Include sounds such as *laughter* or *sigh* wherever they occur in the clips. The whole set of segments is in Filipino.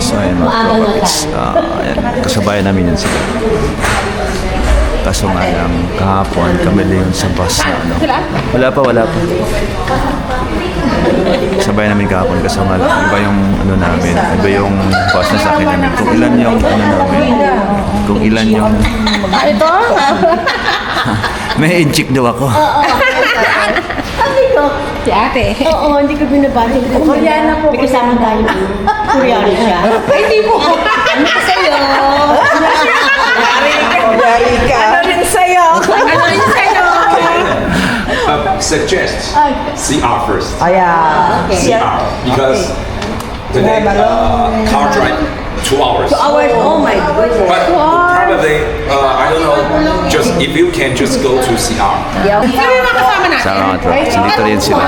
So ayun mga kapatid, Ah, ayan, kasabayan namin yun sila. Kaso nga lang, kahapon kami na yun sa bus na ano. Wala pa, wala pa. Sabay namin kahapon kaso nga lang, iba yung ano namin, iba yung bus na sa akin namin. Kung ilan yung ano namin, kung ilan yung... Ito? *laughs* May inchik daw ako. Si ate. Oo, hindi ko binabati. Koreana po. May kasama tayo. Koreano siya. Ay, hindi po. Ano ka sa'yo? Yari ka. Ano rin sa'yo? Ano rin sa'yo? uh, suggest CR first. Ayan. CR because today uh, car drive two hours. Hours, oh my goodness. But probably uh, I don't know. Just if you can just go to CR. Sino yung mga kasama natin? Sa mga tropas, dito rin sila.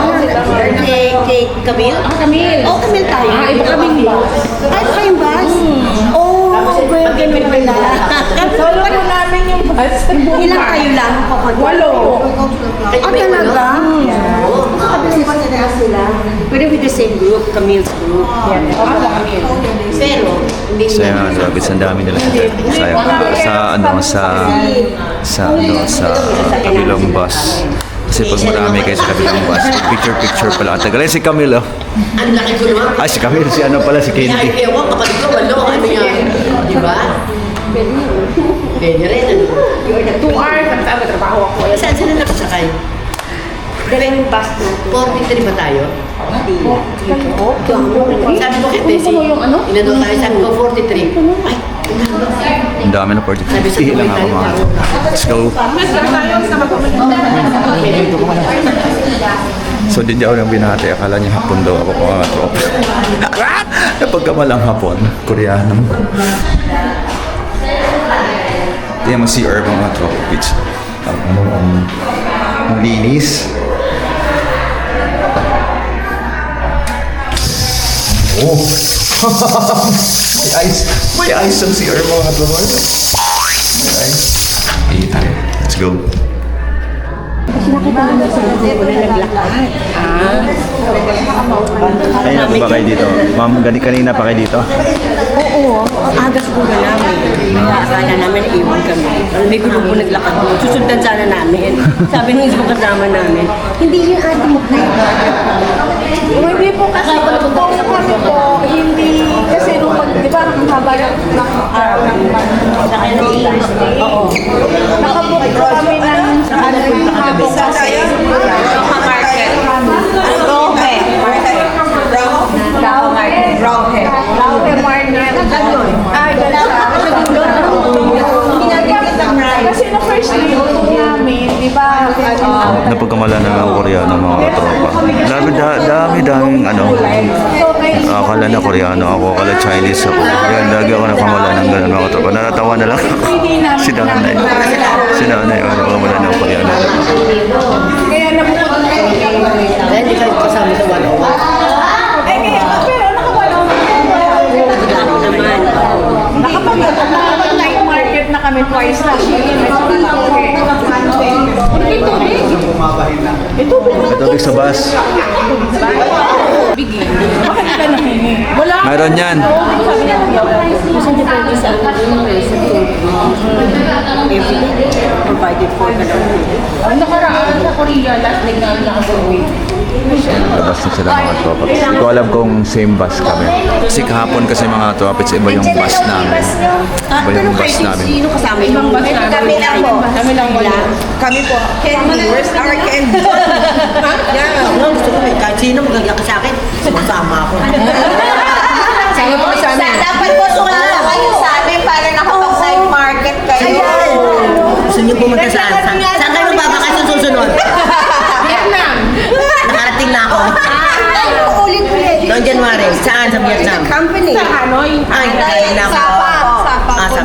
Kay, kay Camille? Ah, Camille. Oh, Camille tayo. Ah, iba kaming bus. Ay, iba kayong bus? Oh, well, ganun pala. Solo po bus. Ilang kayo lang? Walo. Ah, talaga? Pero with the same group, Camille's group. Camille. Pero, hindi So yun, na. grabe, ang dami nila sa, sa ano, sa, sa, ano, sa kabilang bus. Kasi pag marami kayo sa kabilang bus, picture-picture pala. Ang tagal si Camilo. Ang laki ko naman. Ay, si Camilo, si ano pala, si Kaya Kenty. ewan, kapatid ko, walo, ano yan? Di ba? Pwede rin, ano? Two hours, ang sabi, trabaho ako. Saan sila nakasakay? Dalawang bus natin. 43 ba tayo? Sabi ko kay Tessie, ano? inano tayo, sabi ko 43. Ay, Ang dami na party. sabi sa lang ako mga. Let's go. So, din niya ako nang binati. Akala niya hapon daw ako kung mga tropa. *laughs* Napagkamalang hapon, Koreano. Mo si Herb mga tropa pitch. Ang ano, ang, ang linis. Oh! *laughs* may ice. May ice ang Herb mga tropa. May ice. Ihi. Let's go. Kanina pa ba kayo dito? Ma'am, gani kanina pa kayo dito? Oo, aga siguro namin. Kaya akala namin iwan kami. May grupo naglakad doon. Susundan sana namin. Sabi ng isang kasama namin, hindi yung ate mo na Hindi po kasi kung kami po, hindi, kasi nung pag, di ba, ang haba ng araw ng Oo. Nakabook po kami ng ano yung hapon kasi sa market. Rohe. Rohe. Rohe. Rohe market. Ay, ganun Kasi na first day namin, di ba, Napagkamala na ng Koreano mga katropa. Dami, da, dami, daming ano. Akala na Koreano ako, akala Chinese ako. Yan, lagi ako nakamala ng gano'n mga katropa. Natatawa na lang ako. si nanay. Si nanay, ano, nakamala ng Koreano. Kaya nabukod na kami. Kaya hindi kayo kasama sa 101. Ay, kaya, pero nakawala naman. Nakapag, night market na kami twice na. Ito, Ito, Ito, big sa bus. Bigyan. Bakit ka nahingi? Wala. Mayroon yan. Sa ano sa Everyday, provided for daw. Ang nakaraan sa Korea, last day na nakasuwi. Labas na sila mga tropa. Hindi ko alam kung same bus kami. Kasi kahapon kasi mga tropa, iba yung bus namin. Iba yung bus namin. Sino kasama yung bus namin. Kami lang po. Kami lang wala. Kami po. Candy. Where's our candy? *laughs* Yeah, no, gusto ko eh. Kahit sino magagyak sa akin, sumasama ako. *laughs* Sabi mo sa amin. Dapat po sumala kayo sa amin para nakapag-side market kayo. Gusto niyo pumunta saan? Saan, saan kayo magbabakasyon susunod? Vietnam. Nakarating na ako. Ulit-ulit. Noong January, saan sa Vietnam? Company. Sa Hanoi. Ay, nakarating na ako. Sapa. Ah, sa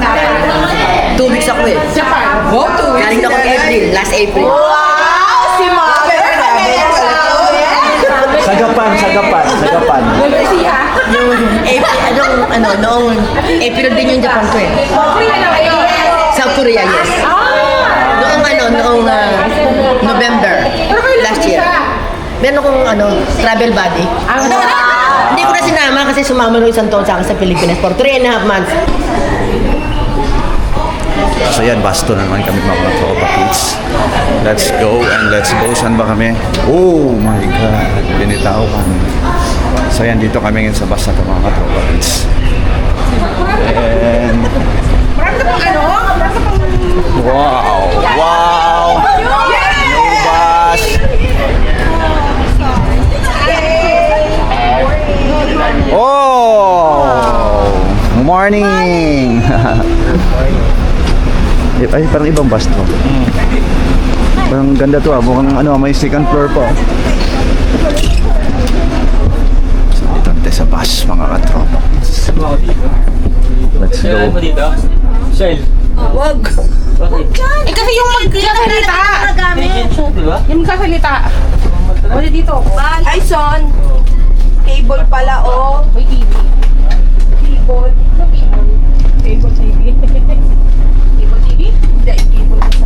Two weeks ako eh. Japan. Go to Galing ako April, last April. Wow! Si Mother. Sagapan, sagapan, sagapan. Malaysia. Yung April, anong, ano, noong April din yung Japan ko eh. Korea na kayo. South Korea, yes. Ah! Noong ano, noong ah, November, last year. Meron akong ano, travel buddy. Ang kasi sumama ng isang taon sa akin sa Pilipinas for three and a half months. So yan, basto na naman kami mga tropa kids. Let's go and let's go. Saan ba kami? Oh my God. Binitaw kami. So yan, dito kami ngayon sa bus na ito mga tropa kids. And... Wow! Wow! Oh! Morning! *laughs* Eh, Ay, parang ibang bus to. Parang ganda to ah. Mukhang ano, may second floor pa. So, dito natin sa bus, mga katropa. Let's go. Shell. Eh kasi yung magkasalita. Yung magkasalita. Wala dito. Ay, son. Cable pala, oh. May TV. Cable. Ano cable? Cable TV. cable TV? Hindi, cable sa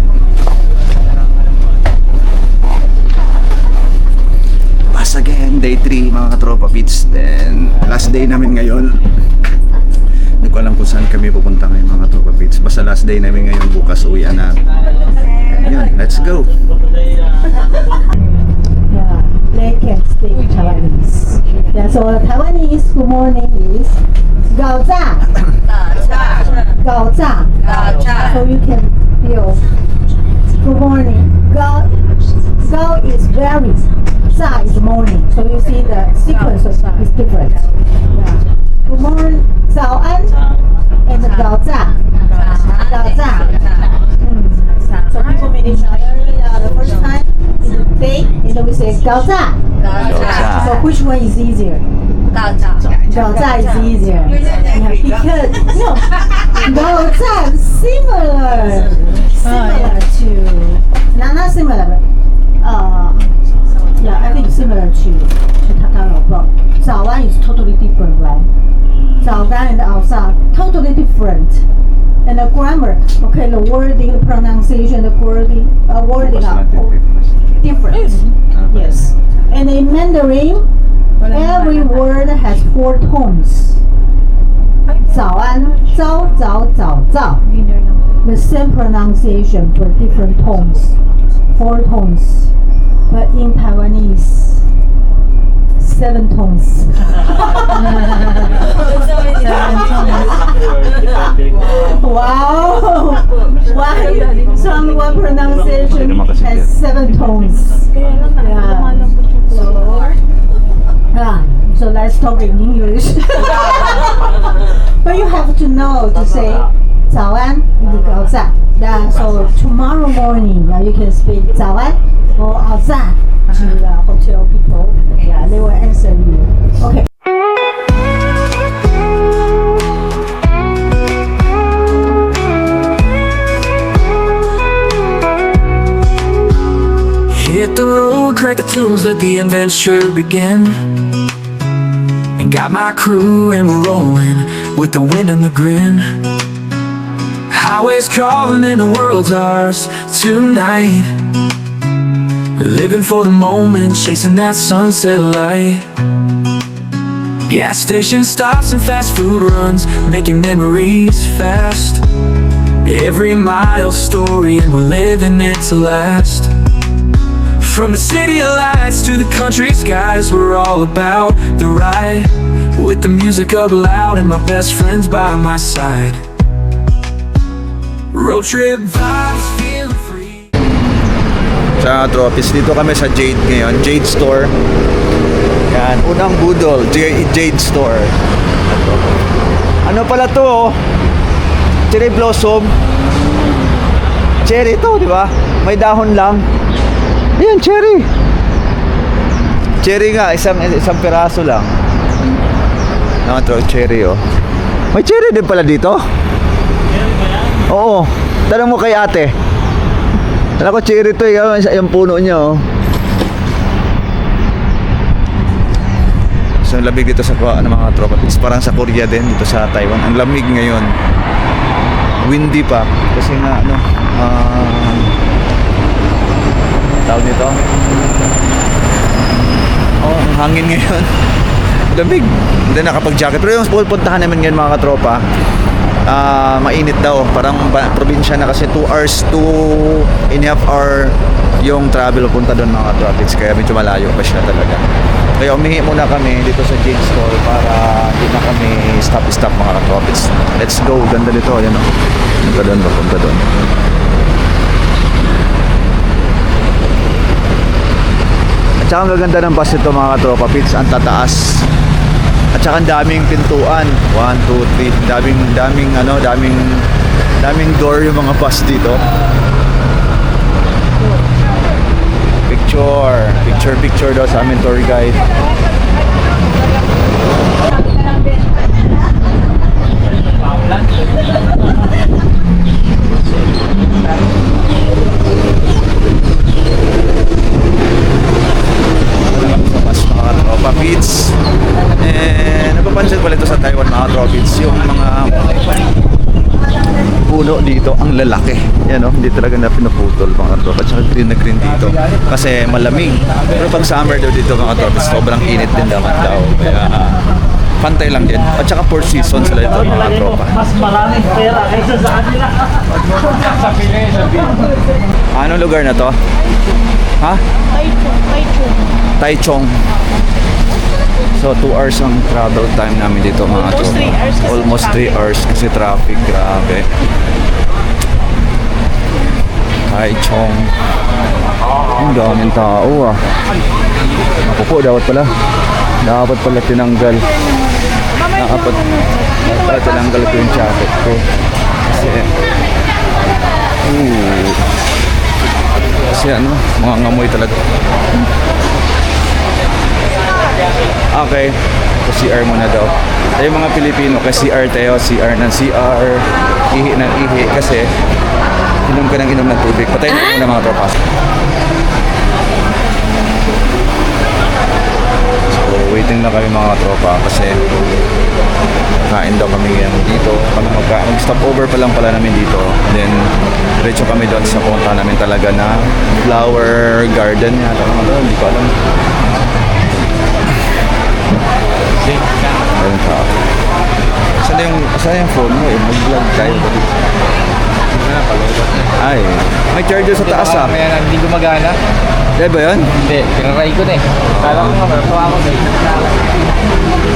Bus again, day 3 mga katropa pits. Then, last day namin ngayon. Hindi ko alam kung saan kami pupunta ngayon mga katropa pits. Basta last day namin ngayon, bukas uwian na. Ayan, let's go. Yeah, they can speak Taiwanese. Yeah, so Taiwanese good morning is Gao Za. Gao So you can feel good morning. Gao, Gao is very, Za is morning. So you see the sequence is different. Yeah. Good morning, 早安 and Gao Za. Gao Za. Mm. So people meet each other. Pay is say "Gaza." So which one is easier? Gaza. Gaoza is easier. Yeah, because no, Gaza similar, similar to not not similar, but uh, yeah, I think similar to to Tataro, but Zawan is totally different, right? Zawan and Aosa totally different and the grammar. Okay, the wording, the pronunciation, the wording, uh, wording. Are, different. Yes. And in Mandarin, every word has four tones. 早安, zao, zao, zao. The same pronunciation for different tones. Four tones. But in Taiwanese, seven *laughs* tones. Wow! Why? Some one pronunciation has seven tones. Yeah. So, yeah. So let's talk in English. *laughs* but you have to know to say 早安 and 早上. Yeah. So tomorrow morning uh, you can speak 早安 or 早上 to the hotel people. They answer you. Okay. Hit the road, crack the tunes, let the adventure begin. And got my crew and we're rolling with the wind and the grin. Highways calling and the world's ours tonight. Living for the moment, chasing that sunset light. Gas station stops and fast food runs, making memories fast. Every mile story and we're living it to last. From the city lights to the country skies, we're all about the ride. With the music up loud and my best friends by my side. Road trip vibes. Sa trophies, dito kami sa Jade ngayon. Jade Store. Yan, unang budol. J- Jade Store. Ito. Ano pala to oh? Cherry Blossom. Cherry to, di ba? May dahon lang. Ayan, cherry. Cherry nga, isang isang piraso lang. Ano to, cherry oh. May cherry din pala dito? Oo. Tanong mo kay ate. Ko cherry to eh, yung, puno niya oh. So lamig dito sa ano, mga tropa It's parang sa Korea din dito sa Taiwan. Ang lamig ngayon. Windy pa kasi nga ano ah tawag nito. Oh, ang hangin *laughs* ngayon. lamig. Hindi nakapag-jacket. Pero yung pupuntahan namin ngayon mga katropa, ah mainit daw. Parang ba, probinsya na kasi 2 hours, 2 and a half hour yung travel punta doon mga tropics. Kaya medyo malayo pa siya talaga. Kaya umihi muna kami dito sa James Hall para hindi na kami stop-stop mga katropics. Let's go. Ganda dito. Ayan o. Punta doon, punta doon. At saka ang gaganda ng bus nito mga katropa pits, ang tataas. At saka daming pintuan. 1, 2, 3. Daming, daming, ano, daming, daming door yung mga bus dito. Picture. Picture, picture daw sa amin tour guide. Sa bus mga katropa pits. And napapansin ko ito sa Taiwan mga tropits yung mga puno dito ang lalaki. Yan oh, hindi talaga na pinuputol mga tropa. Tsaka green na green dito. Kasi malamig. Pero pag summer daw dito mga tropa, sobrang init din naman daw. Kaya ah, pantay lang din. At saka four seasons sila ito mga tropa. Mas maraming pera kaysa sa kanila. Anong lugar na to? Ha? Taichung. So, 2 hours ang travel time namin dito mga Almost 3 hours Almost 3 hours kasi traffic. Grabe. Taichung. Ang daming tao ah. Ako po, dapat pala. Dapat pala tinanggal. Dapat, dapat tinanggal ko yung jacket ko. Kasi, Kasi ano, mga ngamoy talaga. Okay. So CR muna daw. Tayo mga Pilipino, kasi CR tayo, CR ng CR, ihi ng ihi, kasi inom ka ng inom ng tubig. Patayin mo muna mga tropa. So, waiting na kami mga tropa kasi kain daw kami ngayon dito. Kami magka, mag-stop over pa lang pala namin dito. Then, diretso kami doon sa punta namin talaga na flower garden yata. Ano, hindi ko alam. Ayun pa. Saan yung, saan yung phone mo eh? Mag-vlog tayo. Ay, may charger sa taas ah. May hindi gumagana. Di ba yun? Hindi, tinaray ko na eh. Kala ko nga, matawa ako na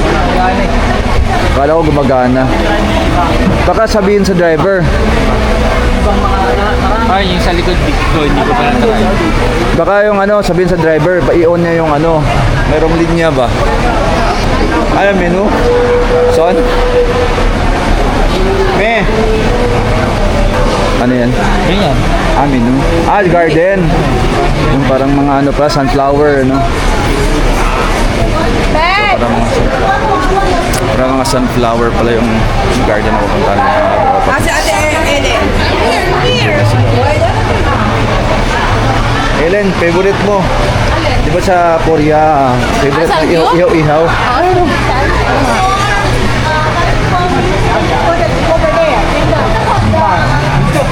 Gumagana eh. Akala ko gumagana. Baka sabihin sa driver. Ay, yung sa likod ko, hindi ko pa natry. Baka yung ano, sabihin sa driver, pa-i-on niya yung ano, merong linya ba? Ano menu? Son? Me? Ano yan? Ganyan. Ah, menu. Ah, garden. Yung parang mga ano pa, sunflower, no? So, parang mga sunflower. Parang mga sunflower pala yung garden na pupuntahan tropa. Kasi ate Ellen. Ellen, favorite mo? Di ba sa Korea, favorite mo ihaw, ihaw, ihaw?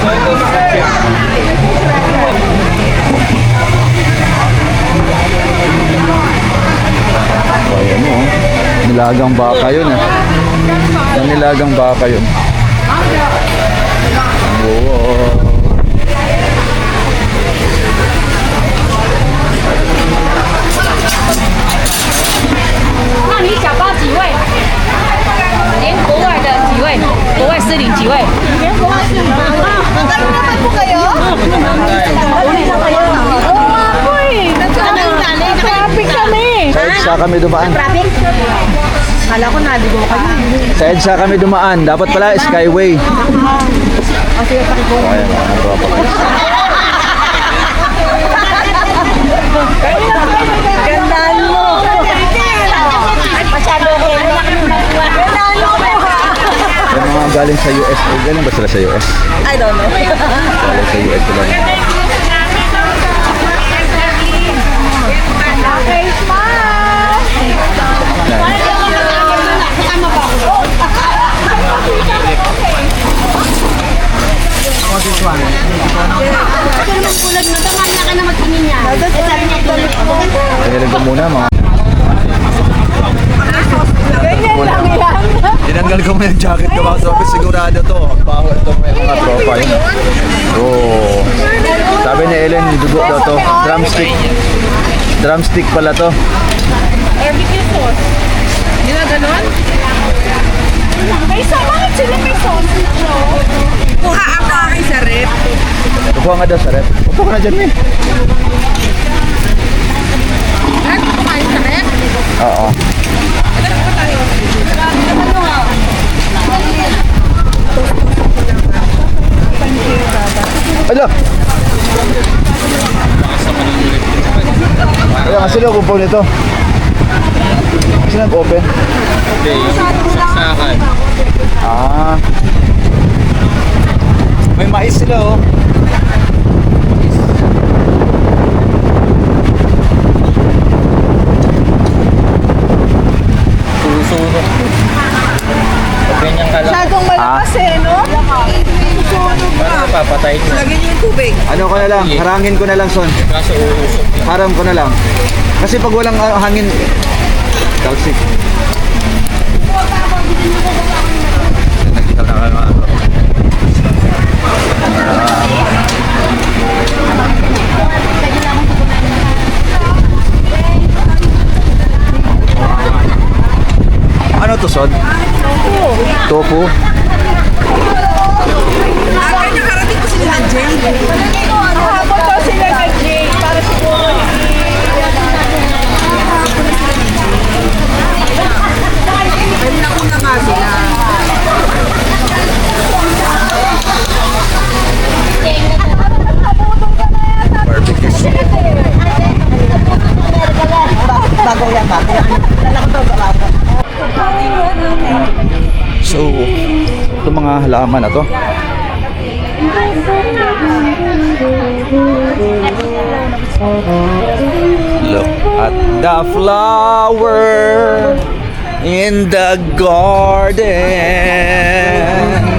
Oh, ayan mo. oh. Nilagang baka yun. Yung nilagang baka yun. Kami dumaan. Kala ko naligo kayo. Sa EDSA kami dumaan. Dapat pala Skyway. Oh, ayan, mga tropa. Gandaan mo. Masyado. Gandaan mo. Yung mga galing sa US. Eh, galing ba sila sa US? I don't know. Galing sa US sila. Pinilig ko muna mga Tanggal ko mo yung jacket ko mga tropa. Sigurado to. Baho ito may mga tropa. Yun. Oh. Sabi ni Ellen, dugo daw to. Drumstick. Drumstick pala to. Barbecue sauce. Hindi na ganon? May sauce. Bakit sila may sauce? Kuha ako kay sa rep. Upo nga daw sa rep. Upo ka na dyan, eh. Ano kumain sa rep? Oo. Ala! Kaya nga sila upo nito. Kasi nag-open. Saksakan. Ah. Mais sila oh. Susuro. Ganyan ka lang. Masyadong malakas eh, no? Papatay mo? Lagyan niyo yung tubig. Ano ko na lang, harangin ko na lang son. Kaso uusok. Haram ko na lang. Kasi pag walang ah, hangin, talsik. Nakita na to, Son? Tofu. Aga nakarating ko sila ng Jay. Habang daw sila ng Jay. Para siguro Ay, nauna nga sila. Barbecue. Bago yan, bago yan. Lalaki to, bago. So, itong mga halaman na to. Look at the flower in the garden.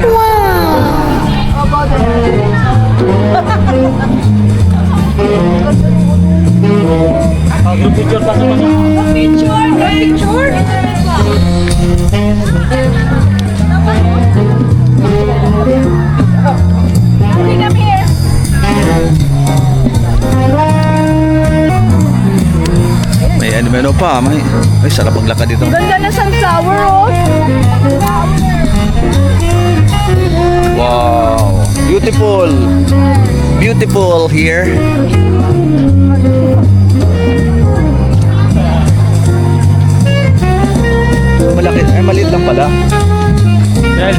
Mga. Picture! Picture! May ano meron pa, may ay sarap maglakad dito. Ganda na sunflower, oh. Wow, beautiful. Beautiful here. Malaki, ay maliit lang pala. Dahil,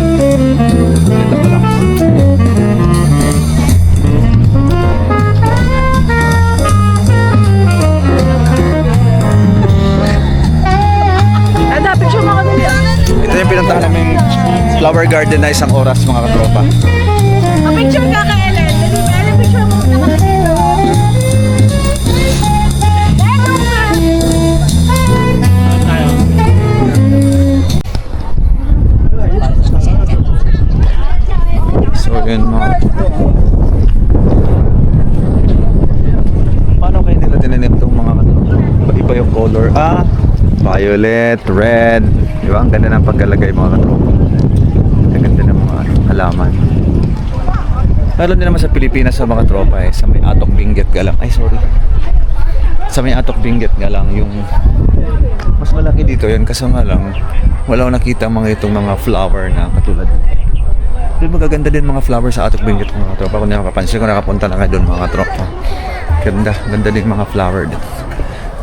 yung pinuntahan namin flower garden na isang oras mga katropa. Picture ka kay Ellen. Ellen, picture mo muna kami. So yun mga Paano kayo nila tinanim itong mga katropa? Iba yung color. Ah, violet, red. Di? Ang ganda ng pagkalagay mga katropa. Ang ganda ng mga halaman. Meron din naman sa Pilipinas sa mga tropa eh. Sa may Atok Benguet nga lang. Ay, sorry. Sa may Atok Benguet nga lang yung mas malaki dito yun kasi nga lang wala akong nakita mga itong mga flower na katulad doon magaganda din mga flower sa Atok Benguet mga tropa kung nakapansin ko nakapunta na kayo doon mga tropa ganda ganda din mga flower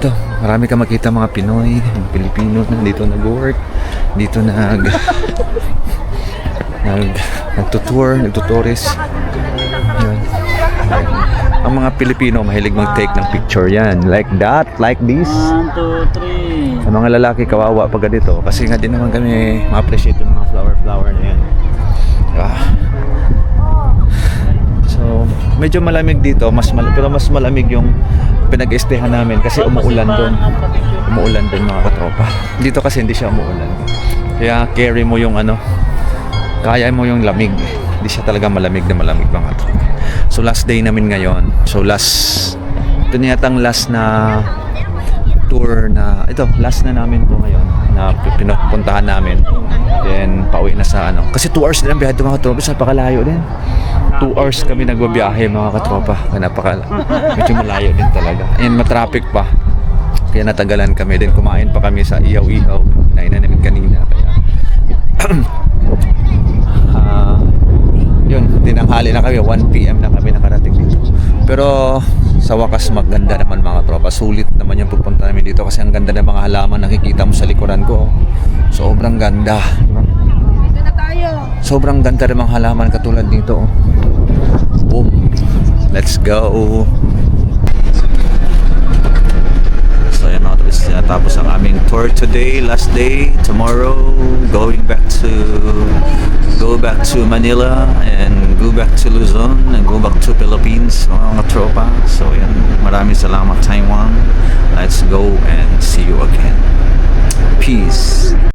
dito ito marami ka makita mga Pinoy mga Pilipino na dito nag-work dito nag *laughs* nag nagtutour nagtutourist. Yun. Ang mga Pilipino mahilig mag-take ng picture yan. Like that like this. One, two, three. sa mga lalaki kawawa pag ganito. Kasi nga din naman kami ma-appreciate yung mga flower flower na yan. Ah. Medyo malamig dito mas mal pero mas malamig yung pinag-estehan namin kasi umuulan doon umuulan doon mga katropa dito kasi hindi siya umuulan kaya carry mo yung ano kaya mo yung lamig hindi siya talaga malamig na malamig mga tropa so last day namin ngayon so last ito na yatang last na tour na ito last na namin po ngayon na pinupunta pupuntahan namin. Then, pauwi na sa ano. Kasi 2 hours din ang biyahe mga katropa. Sa napakalayo din. 2 hours kami nagbabiyahe mga katropa. Kaya napaka, medyo malayo din talaga. And matraffic pa. Kaya natagalan kami din. Kumain pa kami sa ihaw-ihaw. Kinain na namin kanina. Kaya, *clears throat* ah, yun, tinanghali na kami. 1pm na kami nakarating dito. Pero sa wakas maganda naman mga tropa. Sulit naman yung pagpunta namin dito kasi ang ganda ng mga halaman nakikita mo sa likuran ko. Sobrang ganda. Sobrang ganda ng mga halaman katulad dito. oh. Boom. Let's go. So yan mga tapos tapos ang aming tour today, last day, tomorrow going back to go back to Manila and go back to Luzon and go back to Philippines mga tropa. So yan, maraming salamat Taiwan. Let's go and see you again. Peace.